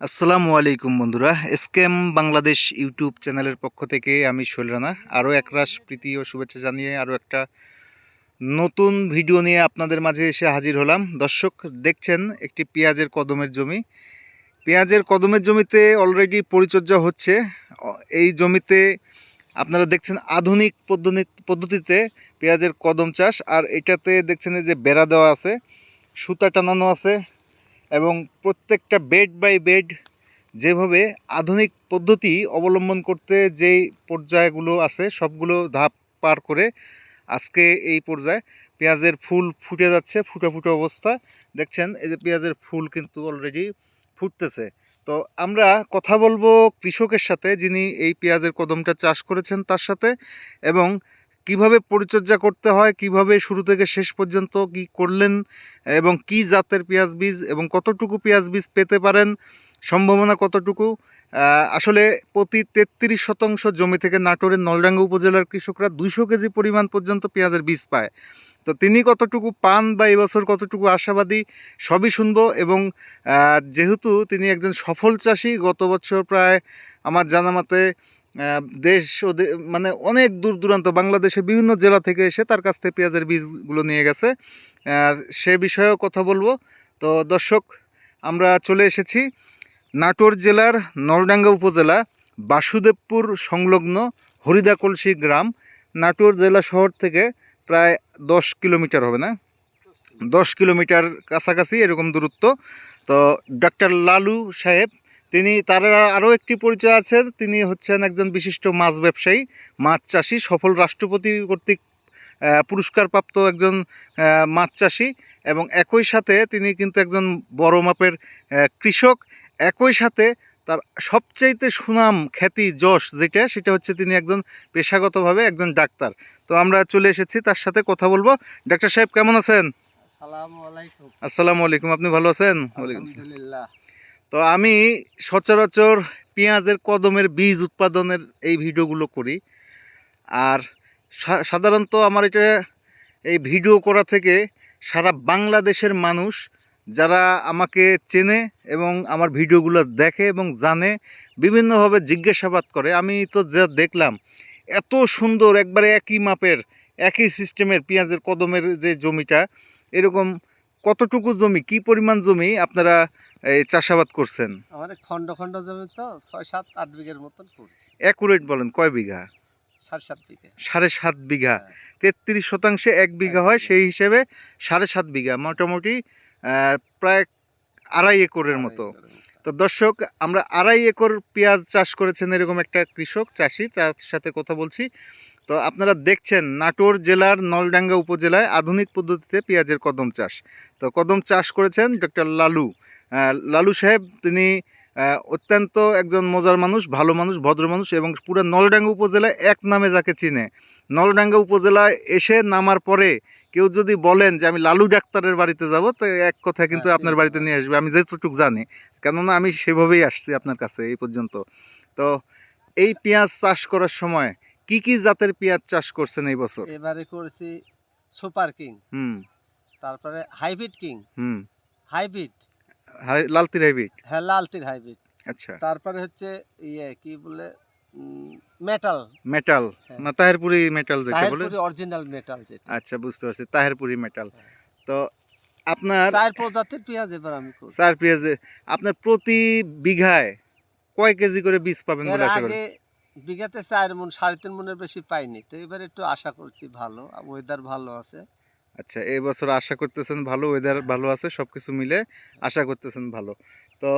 আসসালামু আলাইকুম বন্ধুরা, এসকেএম বাংলাদেশ ইউটিউব চ্যানেলের পক্ষ থেকে আমি শৈল রানা। আরও একরাশ প্রীতি ও শুভেচ্ছা জানিয়ে আরও একটা নতুন ভিডিও নিয়ে আপনাদের মাঝে এসে হাজির হলাম। দর্শক, দেখছেন একটি পেঁয়াজের কদমের জমি। পেঁয়াজের কদমের জমিতে অলরেডি পরিচর্যা হচ্ছে। এই জমিতে আপনারা দেখছেন আধুনিক পদ্ধতি, পদ্ধতিতে পেঁয়াজের কদম চাষ। আর এটাতে দেখছেন যে বেড়া দেওয়া আছে, সুতা টানানো আছে। এবং প্রত্যেকটা বেড বাই বেড যেভাবে আধুনিক পদ্ধতি অবলম্বন করতে যেই পর্যায়গুলো আছে, সবগুলো ধাপ পার করে আজকে এই পর্যায়ে পেঁয়াজের ফুল ফুটে যাচ্ছে, ফুটো ফুটো অবস্থা। দেখছেন, এই যে পেঁয়াজের ফুল কিন্তু অলরেডি ফুটতেছে। তো আমরা কথা বলব কৃষকের সাথে যিনি এই পেঁয়াজের কদমটা চাষ করেছেন তার সাথে এবং কীভাবে পরিচর্যা করতে হয় কীভাবে শুরু থেকে শেষ পর্যন্ত কি করলেন এবং কি জাতের পেঁয়াজ বীজ এবং কতটুকু পেঁয়াজ বীজ পেতে পারেন সম্ভাবনা কতটুকু? আসলে প্রতি তেত্রিশ শতাংশ জমি থেকে নাটোরের নলডাঙ্গা উপজেলার কৃষকরা দুইশো কেজি পরিমাণ পর্যন্ত পেঁয়াজের বীজ পায়। তো তিনি কতটুকু পান বা এবছর কতটুকু আশাবাদী সবই শুনব এবং যেহেতু তিনি একজন সফল চাষি গত বছর প্রায় আমার জানা মতে আহ, দেশ ও মানে অনেক দূর দূরান্ত বাংলাদেশের বিভিন্ন জেলা থেকে এসে তার কাছ থেকে পেঁয়াজের বীজগুলো নিয়ে গেছে। সে বিষয়েও কথা বলব। তো দর্শক, আমরা চলে এসেছি নাটোর জেলার নলডাঙ্গা উপজেলা বাসুদেবপুর সংলগ্ন হরিদাকলসি গ্রাম। নাটোর জেলা শহর থেকে প্রায় দশ কিলোমিটার হবে না? দশ কিলোমিটার কাছাকাছি এরকম দূরত্ব। তো ডক্টর লালু সাহেব তিনি তার আরও একটি পরিচয় আছে তিনি হচ্ছেন একজন বিশিষ্ট মাছ ব্যবসায়ী মাছ চাষি সফল রাষ্ট্রপতি কর্তৃক পুরস্কারপ্রাপ্ত একজন মাছ চাষি এবং একই সাথে তিনি কিন্তু একজন বড় মাপের কৃষক। একই সাথে তার সবচাইতে সুনাম খ্যাতি যশ যেটা সেটা হচ্ছে তিনি একজন পেশাগতভাবে একজন ডাক্তার। তো আমরা চলে এসেছি তার সাথে কথা বলব। ডাক্তার সাহেব কেমন আছেন? আসসালামু আলাইকুম। আপনি ভালো আছেন? ওয়ালাইকুম তো আমি সচরাচর পেঁয়াজের কদমের বীজ উৎপাদনের এই ভিডিওগুলো করি। আর সাধারণত আমার এটা এই ভিডিও করা থেকে সারা বাংলাদেশের মানুষ যারা আমাকে চেনে এবং আমার ভিডিওগুলো দেখে এবং জানে, বিভিন্নভাবে জিজ্ঞাসাবাদ করে। আমি তো যা দেখলাম, এত সুন্দর একবারে একই মাপের, একই সিস্টেমের পেঁয়াজের কদমের যে জমিটা, এরকম কতটুকু জমি, কি পরিমাণ জমি, আপনারা এই চাষাবাদ করছেন? আমাদের খণ্ড খণ্ড জমি তো ছয় সাত আট বিঘের মতন করছি। অ্যাকুরেট বলেন কয় বিঘা? সাড়ে সাত বিঘে। সাড়ে সাত বিঘা। হ্যাঁ। তেত্রিশ শতাংশে এক বিঘা হয় সেই হিসেবে সাড়ে সাত বিঘা মোটামুটি প্রায় আড়াই একরের মতো। তো দর্শক আমরা আড়াই একর পেঁয়াজ চাষ করেছেন এরকম একটা কৃষক চাষি তার সাথে কথা বলছি। তো আপনারা দেখছেন নাটোর জেলার নলডাঙ্গা উপজেলায় আধুনিক পদ্ধতিতে পেঁয়াজের কদম চাষ। তো কদম চাষ করেছেন ডক্টর লালু। লালু সাহেব, তিনি অত্যন্ত একজন মজার মানুষ, ভালো মানুষ, ভদ্র মানুষ এবং পুরো নলডাঙ্গা উপজেলায় এক নামে যাকে চিনে। নলডাঙ্গা উপজেলায় এসে নামার পরে কেউ যদি বলেন যে আমি লালু ডাক্তারের বাড়িতে যাব, তো এক কথা কিন্তু আপনার বাড়িতে নিয়ে আসবে। আমি যেটুকু জানি, কেননা আমি সেভাবেই আসছি আপনার কাছে এই পর্যন্ত। তো এই পেঁয়াজ চাষ করার সময় কি কি জাতের পেঁয়াজ চাষ করছেন এই বছর? এবারে করেছি সুপার কিং হুম। তারপরে হাইব্রিড কিং। হুম। হাইব্রিড। হাই- লালতির হাইব্রিড? হ্যাঁ লালতির হাইব্রিড। আচ্ছা। তারপরে হচ্ছে ইয়ে কি বলে মেটাল। মেটাল? হ্যাঁ। না তাহেরপুরি মেটাল যেটা বলে? তাহিরপুরি অরিজিনাল মেটাল যেটা। আচ্ছা বুঝতে পারছি তাহেরপুরি মেটাল। হ্যাঁ। তো আপনার চার প্রজাতির পেঁয়াজ এবার আমি করছি চার পেঁয়াজে আপনার প্রতি বিঘায় কয় কেজি করে বীজ পাবেন বলে আশা আগে বিঘাতে চার মন সাড়ে তিন মনের বেশি পাইনি। তো এবার একটু আশা করছি ভালো ওয়েদার ভালো আছে। আচ্ছা এই বছর আশা করতেছেন ভালো ওয়েদার ভালো আছে সব কিছু মিলে আশা করতেছেন ভালো। তো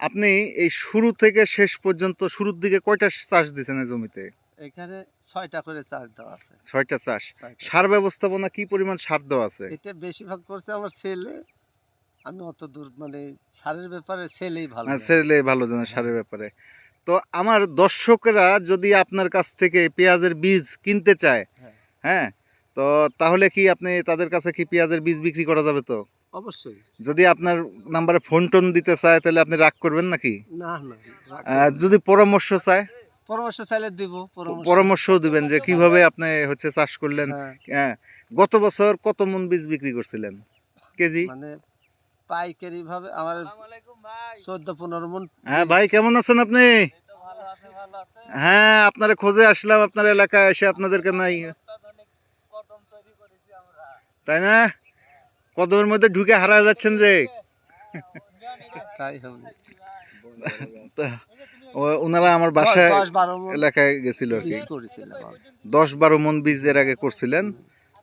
আপনি এই শুরু থেকে শেষ পর্যন্ত শুরুর দিকে কয়টা চাষ দিয়েছেন এই জমিতে? এখানে ছয়টা করে চাষ দেওয়া আছে। ছয়টা চাষ। সার ব্যবস্থাপনা কি পরিমাণ সার দেওয়া আছে? এটা বেশিরভাগ করছে আমার ছেলে। আমি অত দূর মানে সারের ব্যাপারে ছেলেই ভালো মানে জানে। ভালো জানে সারের ব্যাপারে। তো আমার দর্শকেরা যদি আপনার কাছ থেকে পেঁয়াজের বীজ কিনতে চায় হ্যাঁ। হ্যাঁ তো তাহলে কি আপনি তাদের কাছে কি পেঁয়াজের বীজ বিক্রি করা যাবে তো? অবশ্যই। যদি আপনার নাম্বারে ফোন টোন দিতে চায় তাহলে আপনি রাগ করবেন নাকি? না না যদি পরামর্শ চায়? পরামর্শ চাইলে দিব পরামর্শ। দিবেন যে কীভাবে আপনি হচ্ছে চাষ করলেন। হ্যাঁ, হ্যাঁ গত বছর কত মন বীজ বিক্রি করছিলেন? কেজি? মানে পাইকারি ভাবে আমার চোদ্দ পনেরো মন হ্যাঁ ভাই কেমন আছেন আপনি? হ্যাঁ আপনারা খোঁজে আসলাম আপনার এলাকায় এসে আপনাদেরকে নাই। তাই না? কদমের মধ্যে ঢুকে হারা যাচ্ছেন যে। তাই হবে। ওনারা আমার বাসায় মন এলাকায় গেছিল আর কি। দশ বারো মন বীজ এর আগে করছিলেন।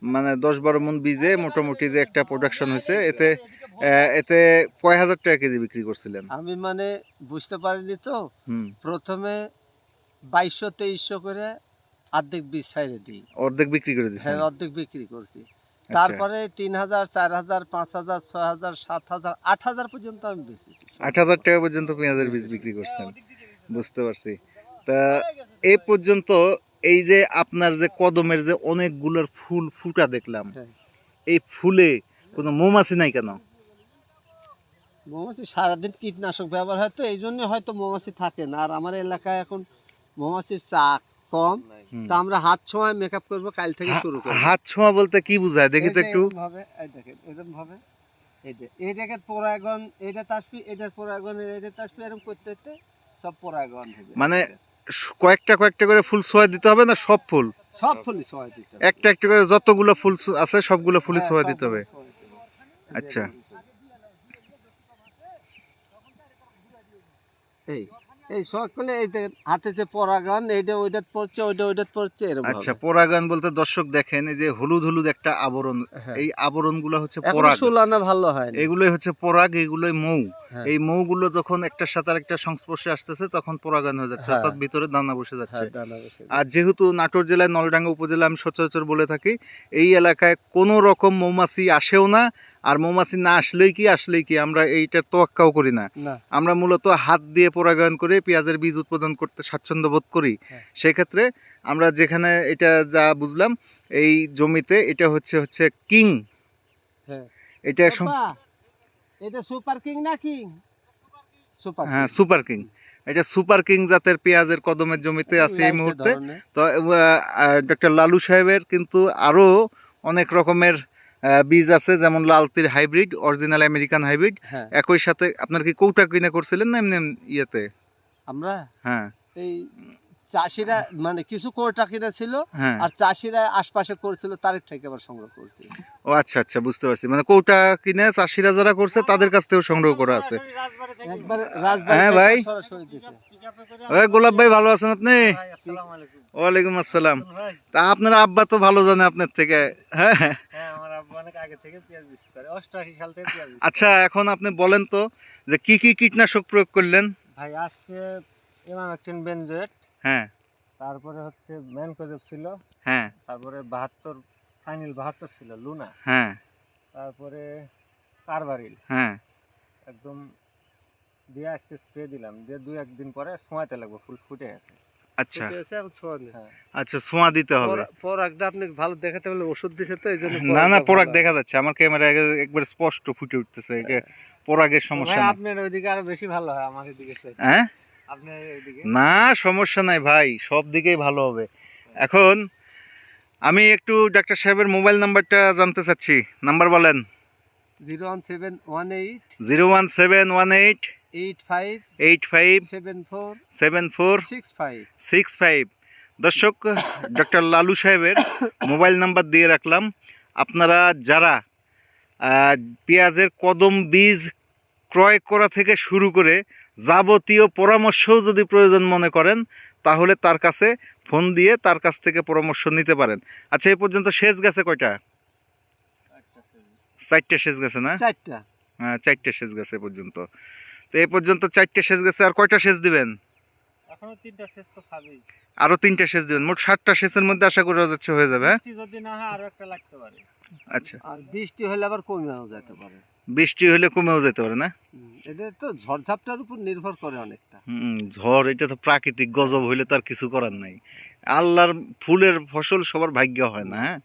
মানে দশ বারো মন বীজে মোটামুটি যে একটা প্রোডাকশন হয়েছে এতে এতে কয় হাজার টাকা কেজি বিক্রি করছিলেন? আমি মানে বুঝতে পারিনি তো। প্রথমে বাইশশো তেইশশো করে অর্ধেক বীজ ছাইড়ে দিই। অর্ধেক বিক্রি করে দিচ্ছেন? হ্যাঁ অর্ধেক বিক্রি করছি। তারপরে তিন হাজার চার হাজার পাঁচ হাজার ছয় হাজার সাত হাজার আট হাজার পর্যন্ত আমি বেচেছি। আট হাজার টাকা পর্যন্ত পেঁয়াজের বীজ বিক্রি করছেন। বুঝতে পারছি। তা এ পর্যন্ত এই যে আপনার যে কদমের যে অনেকগুলোর ফুল ফুটা দেখলাম হ্যাঁ। এই ফুলে কোনো মৌমাছি নাই কেন? মৌমাছি সারাদিন কীটনাশক ব্যবহার হয় তো এই জন্য হয়তো মৌমাছি থাকে না। আর আমার এলাকায় এখন মৌমাছির চাক কম। তা আমরা হাত ছোঁয়ায় মেকআপ করব কাল থেকে শুরু করব। হাত ছোঁয়া বলতে কি বোঝায়? দেখি তো একটু। ভাবে এই দেখেন এরকম ভাবে এই যে এইটাকে পরাগন এটা তাসবি এটার পরাগন এটা তাসবি এরকম করতে করতে সব পরাগন হবে মানে কয়েকটা কয়েকটা করে ফুল ছোঁয়া দিতে হবে না সব ফুল? সব ফুলই ছোঁয়া দিতে হবে। একটা একটা করে যতগুলো ফুল আছে সবগুলো ফুলই হ্যাঁ, ছোঁয়া ফুলই ছোঁয়া দিতে হবে। আচ্ছা। এই এই সকলে এই হাতে যে পরাগন এইটা ওইটা পড়ছে ওইটা ওইটা পড়ছে এরকম আচ্ছা পরাগান বলতে দর্শক দেখেন এই যে হলুদ হলুদ একটা আবরণ হ্যাঁ। এই আবরণগুলো হচ্ছে পরাগ সুলানা ভালো হয় এগুলোই হচ্ছে পরাগ এগুলোই মৌ হ্যাঁ। এই মৌগুলো যখন একটার সাথে আরেকটা সংস্পর্শে আসতেছে তখন পরাগান হয়ে যাচ্ছে হ্যাঁ। অর্থাৎ ভিতরে দানা বসে যাচ্ছে আর যেহেতু নাটোর জেলায় নলডাঙ্গা উপজেলা আমি সচরাচর বলে থাকি এই এলাকায় কোনো রকম মৌমাছি আসেও না আর মৌমাছি না আসলেই কি আসলেই কি? আমরা এইটার তোয়াক্কাও করি না। আমরা মূলত হাত দিয়ে পরাগায়ন করে পেঁয়াজের বীজ উৎপাদন করতে স্বাচ্ছন্দ্য বোধ করি। হ্যাঁ। সেক্ষেত্রে আমরা যেখানে এটা যা বুঝলাম এই জমিতে এটা হচ্ছে হচ্ছে কিং। হ্যাঁ। এটা এটা সুপার কিং না কিং? হ্যাঁ সুপার কিং। এটা সুপার কিং জাতের পেঁয়াজের কদমের জমিতে আছে এই মুহূর্তে। তো ডক্টর লালু সাহেবের কিন্তু আরও অনেক রকমের বীজ আছে যেমন Lalteer hybrid original American hybrid. হ্যাঁ। একই সাথে আপনার কি কৌটা কিনে করছিলেন না এমনি ইয়েতে? আমরা? হ্যাঁ। এই চাষিরা মানে কিছু কোটা কিনা ছিল হ্যাঁ। আর চাষিরা আশপাশে করছিল তার থেকে আবার সংগ্রহ করছি। ও আচ্ছা আচ্ছা বুঝতে পারছি। মানে কৌটা কিনে চাষিরা যারা করছে তাদের কাছ থেকেও সংগ্রহ করা আছে। একবার রাজবাড়ি হ্যাঁ, ভাই। সরাসরি দিছে ওই গোলাপ ভাই ভালো আছেন আপনি? ওয়ালাইকুম আসসালাম। তা আপনার আব্বা তো ভালো জানে আপনার থেকে। হ্যাঁ আমার আব্বা অনেক আগে থেকে পেঁয়াজ করে অষ্টআশি সাল থেকে পেঁয়াজ আচ্ছা এখন আপনি বলেন তো যে কি কি কীটনাশক প্রয়োগ করলেন? ভাই আজকে বেনজয়েট হ্যাঁ। তারপরে হচ্ছে ম্যানকোজেব ছিল হ্যাঁ। তারপরে বাহাত্তর ফাইনাল বাহাত্তর ছিল লুনা। হ্যাঁ। তারপরে কারবারিল। হ্যাঁ। একদম দিয়ে আজকে স্প্রে দিলাম দিয়ে দুই একদিন পরে সময়তে লাগবে ফুল ফুটে গেছে। আচ্ছা। হ্যাঁ। আচ্ছা সোয়া দিতে হবে। পরাগটা আপনি ভালো দেখাতে বলে ওষুধ দিছে তো এই জন্য না না পরাগ দেখা যাচ্ছে। আমার ক্যামেরা একবার স্পষ্ট ফুটে উঠতেছে এটা পরাগের সমস্যা না। আপনার ওইদিকে আরও বেশি ভালো হয় আমার এদিকে হ্যাঁ? আপনার ওইদিকে? না সমস্যা নাই ভাই সব দিকেই ভালো হবে। এখন আমি একটু ডাক্তার সাহেবের মোবাইল নাম্বারটা জানতে চাচ্ছি। নাম্বার বলেন। Zero one seven one eight. Zero one seven one eight. Eight five eight five seven four seven four six five. Six five. দর্শক ডক্টর লালু সাহেবের মোবাইল নাম্বার দিয়ে রাখলাম। আপনারা যারা পেঁয়াজের কদম বীজ ক্রয় করা থেকে শুরু করে যাবতীয় পরামর্শও যদি প্রয়োজন মনে করেন তাহলে তার কাছে ফোন দিয়ে তার কাছ থেকে পরামর্শ নিতে পারেন। আচ্ছা এই পর্যন্ত শেষ গেছে কয়টা? চারটে শেষ গেছে না? চারটা। হ্যাঁ চারটে শেষ গেছে এ পর্যন্ত। তো এই পর্যন্ত চারটে শেষ গেছে আর কয়টা শেষ দিবেন? এখনও তিনটা শেষ তো খাবেই আরও তিনটা শেষ দিবেন মোট সাতটা শেষের মধ্যে আশা করা যাচ্ছে হয়ে যাবে হ্যাঁ? বৃষ্টি যদি না হয় আরও একটা লাগতে পারে। আচ্ছা। আর বৃষ্টি হলে আবার কমেও যেতে পারে। বৃষ্টি হলে কমেও যেতে পারে না? এটা তো ঝড়ঝাপটার উপর নির্ভর করে অনেকটা। হুম, ঝড় এটা তো প্রাকৃতিক গজব হইলে তার কিছু করার নাই। আল্লাহর ফুলের ফসল সবার ভাগ্য হয় না হ্যাঁ?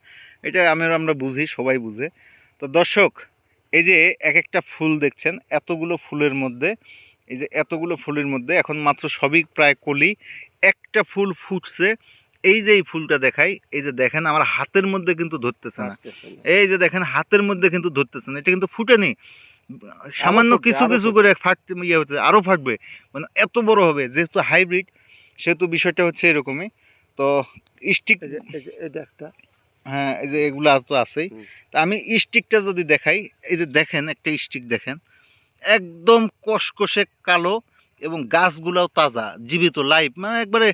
এটা আমি আমরা বুঝি সবাই বুঝে। তো দর্শক এই যে এক একটা ফুল দেখছেন এতগুলো ফুলের মধ্যে এই যে এতগুলো ফুলের মধ্যে এখন মাত্র সবই প্রায় কলি একটা ফুল ফুটছে এই যে এই ফুলটা দেখাই এই যে দেখেন আমার হাতের মধ্যে কিন্তু ধরতেছে না। এই যে দেখেন হাতের মধ্যে কিন্তু ধরতেছে না এটা কিন্তু ফুটেনি। সামান্য কিছু কিছু করে ফাটতে ইয়ে হচ্ছে আরও ফাটবে। মানে এত বড় হবে যেহেতু হাইব্রিড সেহেতু বিষয়টা হচ্ছে এরকমই। তো স্টিক এটা একটা। হ্যাঁ এই যে এগুলো তো আছেই। তা আমি স্টিকটা যদি দেখাই এই যে দেখেন একটা স্টিক দেখেন। একদম কষকষে কালো এবং গাছগুলাও তাজা জীবিত লাইভ মানে একবারে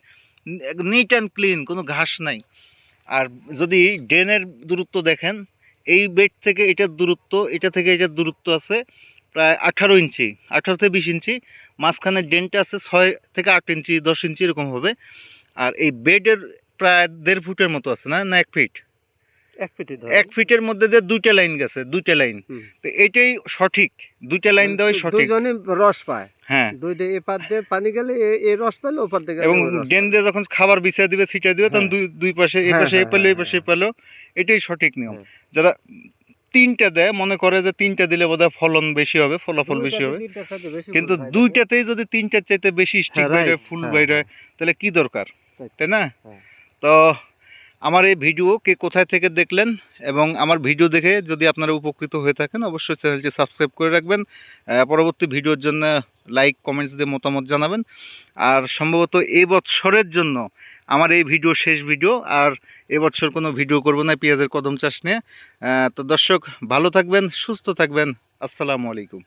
নিট অ্যান্ড ক্লিন কোনো ঘাস নাই। আর যদি ড্রেনের দূরত্ব দেখেন এই বেড থেকে এটার দূরত্ব এটা থেকে এটার দূরত্ব আছে প্রায় আঠারো ইঞ্চি আঠারো থেকে বিশ ইঞ্চি। মাঝখানে ড্রেনটা আছে ছয় থেকে আট ইঞ্চি দশ ইঞ্চি এরকম হবে। আর এই বেডের প্রায় দেড় ফুটের মতো আছে না না এক ফিট? এক ফিটে এক ফিটের মধ্যে দিয়ে দুইটা লাইন গেছে দুইটা লাইন। তো এটাই সঠিক দুইটা লাইন দেওয়াই সঠিক। দুজনে রস পায়। হ্যাঁ। দুইটা এপার দিয়ে পানি গেলে এ- এ রস পেলে ওপার দিকে এবং ডেন দিয়ে যখন খাবার বিছিয়ে দিবে ছিটিয়ে দিবে তখন হ্যাঁ। দুই দুই পাশে এই হ্যাঁ, পাশে এই হ্যাঁ, পেল এই হ্যাঁ, পাশে হ্যাঁ। পেল এটাই সঠিক নিয়ম। হ্যাঁ। যারা তিনটা দেয় মনে করে যে তিনটা দিলে বোধহয় ফলন বেশি হবে ফলাফল বেশি হবে। কিন্তু দুইটাতেই যদি তিনটার চাইতে বেশি স্টিক হ্যাঁ, বাইরে ফুল হ্যাঁ, বাইরে হ্যাঁ। তাহলে কি দরকার? তাই। না? হ্যাঁ। তো আমার এই ভিডিও কে কোথায় থেকে দেখলেন এবং আমার ভিডিও দেখে যদি আপনারা উপকৃত হয়ে থাকেন, অবশ্যই চ্যানেলটি সাবস্ক্রাইব করে রাখবেন। পরবর্তী ভিডিওর জন্য লাইক, কমেন্টস দিয়ে মতামত জানাবেন। আর সম্ভবত এই বছরের জন্য আমার এই ভিডিও শেষ ভিডিও, আর এবছর কোনো ভিডিও করব না, পেঁয়াজের কদম চাষ নিয়ে। তো দর্শক, ভালো থাকবেন, সুস্থ থাকবেন। আসসালামু আলাইকুম।